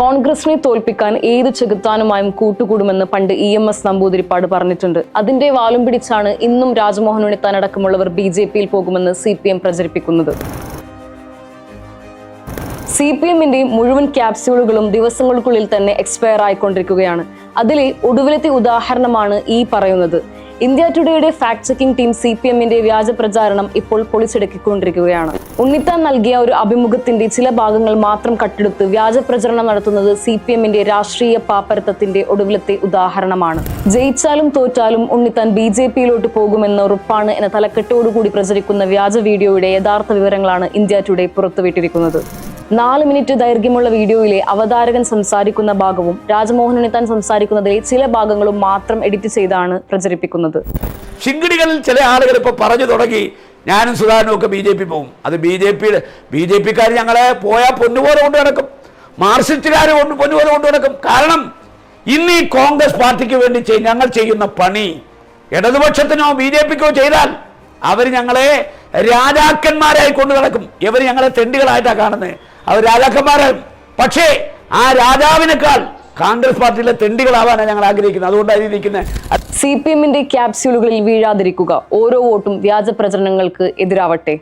കോൺഗ്രസിനെ തോൽപ്പിക്കാൻ ഏത് ചെകുത്താനുമായും കൂട്ടുകൂടുമെന്ന് പണ്ട് ഇ എം എസ് നമ്പൂതിരിപ്പാട് പറഞ്ഞിട്ടുണ്ട്. അതിന്റെ വാലും പിടിച്ചാണ് ഇന്നും രാജ്മോഹൻ ഉണ്ണിത്താൻ അടക്കമുള്ളവർ ബി ജെ പിയിൽ പോകുമെന്ന് സി പി എം പ്രചരിപ്പിക്കുന്നത്. സി പി എമ്മിന്റെ മുഴുവൻ ക്യാപ്സ്യൂളുകളും ദിവസങ്ങൾക്കുള്ളിൽ തന്നെ എക്സ്പയർ ആയിക്കൊണ്ടിരിക്കുകയാണ്. അതിലെ ഒടുവിലത്തെ ഉദാഹരണമാണ് ഈ പറയുന്നത്. India ടുഡേയുടെ fact checking team C P എമ്മിന്റെ വ്യാജ പ്രചാരണം ഇപ്പോൾ പൊളിച്ചെടുക്കിക്കൊണ്ടിരിക്കുകയാണ്. ഉണ്ണിത്താൻ നൽകിയ ഒരു അഭിമുഖത്തിന്റെ ചില ഭാഗങ്ങൾ മാത്രം കട്ടെടുത്ത് വ്യാജ പ്രചരണം നടത്തുന്നത് സി പി എമ്മിന്റെ രാഷ്ട്രീയ പാപ്പരത്തത്തിന്റെ ഒടുവിലത്തെ ഉദാഹരണമാണ്. ജയിച്ചാലും തോറ്റാലും ഉണ്ണിത്താൻ ബി ജെ പിയിലോട്ട് പോകുമെന്ന ഉറപ്പാണ് എന്ന തലക്കെട്ടോടുകൂടി പ്രചരിക്കുന്ന വ്യാജ വീഡിയോയുടെ യഥാർത്ഥ വിവരങ്ങളാണ് ഇന്ത്യ ടുഡേ പുറത്തുവിട്ടിരിക്കുന്നത്. നാല് മിനിറ്റ് ദൈർഘ്യമുള്ള വീഡിയോയിലെ അവതാരകൻ സംസാരിക്കുന്ന ഭാഗവും രാജമോഹൻ താൻ സംസാരിക്കുന്നതിലെ ചില ഭാഗങ്ങളും മാത്രം എഡിറ്റ് ചെയ്താണ് പ്രചരിപ്പിക്കുന്നത്. ശിങ്കിടികളിൽ ചില ആളുകൾ ഇപ്പോൾ പറഞ്ഞു തുടങ്ങി ഞാനും സുധാരനും ഒക്കെ ബി ജെ പി പോകും അത് ബി ജെ പിയുടെ ബി ജെ പിക്കാർ ഞങ്ങളെ പോയാൽ പൊന്നുപോലെ കൊണ്ടു നടക്കും. മാർസിസ്റ്റുകാർ കൊണ്ട് പൊന്നുപോലെ കൊണ്ടു നടക്കും. കാരണം ഇന്ന് ഈ കോൺഗ്രസ് പാർട്ടിക്ക് വേണ്ടി ഞങ്ങൾ ചെയ്യുന്ന പണി ഇടതുപക്ഷത്തിനോ ബി ജെ പിക്കോ ചെയ്താൽ അവർ ഞങ്ങളെ രാജാക്കന്മാരായി കൊണ്ടു നടക്കും. ഇവർ ഞങ്ങളെ തെണ്ടികളായിട്ടാണ് കാണുന്നത്. അവർ രാജാക്കന്മാരാണ് പക്ഷേ ആ രാജാവിനേക്കാൾ കോൺഗ്രസ് പാർട്ടിയിലെ തെണ്ടികളാവാനാണ് ഞങ്ങൾ ആഗ്രഹിക്കുന്നത്. അതുകൊണ്ടാണ് ഇരിക്കുന്നത്. സി പി എമ്മിന്റെ ക്യാപ്സ്യൂളുകളിൽ വീഴാതിരിക്കുക. ഓരോ വോട്ടും വ്യാജ പ്രചരണങ്ങൾക്ക് എതിരാവട്ടെ.